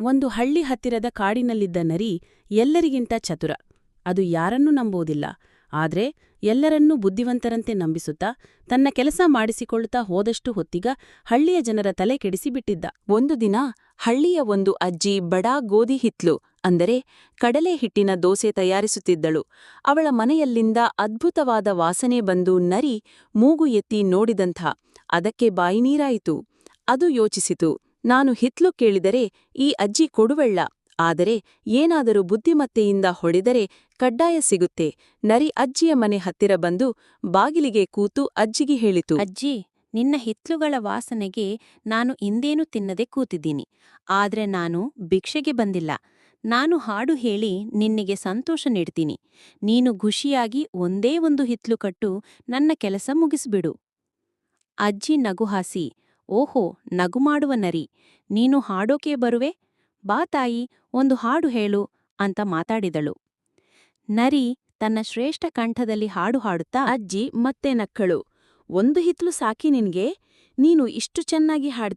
ಒಂದು ಹಳ್ಳಿ ಹತ್ತಿರದ ಕಾಡಿನಲ್ಲಿದ್ದ ನರಿ ಎಲ್ಲರಿಗಿಂತ ಚತುರ. ಅದು ಯಾರನ್ನೂ ನಂಬೋದಿಲ್ಲ ಆದ್ರೆ ಎಲ್ಲರನ್ನೂ ಬುದ್ಧಿವಂತರಂತೆ ನಂಬಿಸುತ್ತಾ ತನ್ನ ಕೆಲಸ ಮಾಡಿಸಿಕೊಳ್ಳುತ್ತಾ ಹೋದಷ್ಟು ಹೊತ್ತಿಗ ಹಳ್ಳಿಯ ಜನರ ತಲೆ ಕೆಡಿಸಿಬಿಟ್ಟಿದ್ದ. ಒಂದು ದಿನ ಹಳ್ಳಿಯ ಒಂದು ಅಜ್ಜಿ ಬಡಾ ಗೋಧಿ ಹಿತ್ಲು, ಅಂದರೆ ಕಡಲೆ ಹಿಟ್ಟಿನ ದೋಸೆ ತಯಾರಿಸುತ್ತಿದ್ದಳು. ಅವಳ ಮನೆಯಲ್ಲಿಂದ ಅದ್ಭುತವಾದ ವಾಸನೆ ಬಂದು ನರಿ ಮೂಗು ಎತ್ತಿ ನೋಡಿದಂಥ, ಅದಕ್ಕೆ ಬಾಯಿನೀರಾಯಿತು ಅದು ಯೋಚಿಸಿತು ನಾನು ಹಿತ್ಲು ಕೇಳಿದರೆ ಈ ಅಜ್ಜಿ ಕೊಡುವೆಳ್ಳ. ಆದರೆ ಏನಾದರೂ ಬುದ್ಧಿಮತ್ತೆಯಿಂದ ಹೊಡೆದರೆ ಕಡ್ಡಾಯ ಸಿಗುತ್ತೆ. ನರಿ ಅಜ್ಜಿಯ ಮನೆ ಹತ್ತಿರ ಬಂದು ಬಾಗಿಲಿಗೆ ಕೂತು ಅಜ್ಜಿಗೆ ಹೇಳಿತು. ಅಜ್ಜಿ, ನಿನ್ನ ಹಿತ್ಲುಗಳ ವಾಸನೆಗೆ ನಾನು ಇಂದೇನು ತಿನ್ನದೆ ಕೂತಿದ್ದೀನಿ. ಆದ್ರೆ ನಾನು ಭಿಕ್ಷೆಗೆ ಬಂದಿಲ್ಲ. ನಾನು ಹಾಡು ಹೇಳಿ ನಿನ್ನಿಗೆ ಸಂತೋಷ ನೀಡ್ತೀನಿ. ನೀನು ಖುಷಿಯಾಗಿ ಒಂದೇ ಒಂದು ಹಿತ್ಲು ಕಟ್ಟು ನನ್ನ ಕೆಲಸ ಮುಗಿಸ್ಬಿಡು. ಅಜ್ಜಿ ನಗುಹಾಸಿ ಓಹೋ ನಗುಮಾಡುವ ನರಿ, ನೀನು ಹಾಡೋಕೆ ಬರುವೆ? ಬಾ ತಾಯಿ, ಒಂದು ಹಾಡು ಹೇಳು ಅಂತ ಮಾತಾಡಿದಳು. ನರಿ ತನ್ನ ಶ್ರೇಷ್ಠ ಕಂಠದಲ್ಲಿ ಹಾಡು ಹಾಡುತ್ತಾ, ಅಜ್ಜಿ ಮತ್ತೆ ನಕ್ಕಳು, ಒಂದು ಹಿತ್ಲು ಸಾಕಿ ನಿನ್ಗೆ, ನೀನು ಇಷ್ಟು ಚೆನ್ನಾಗಿ ಹಾಡ್ತೀಯ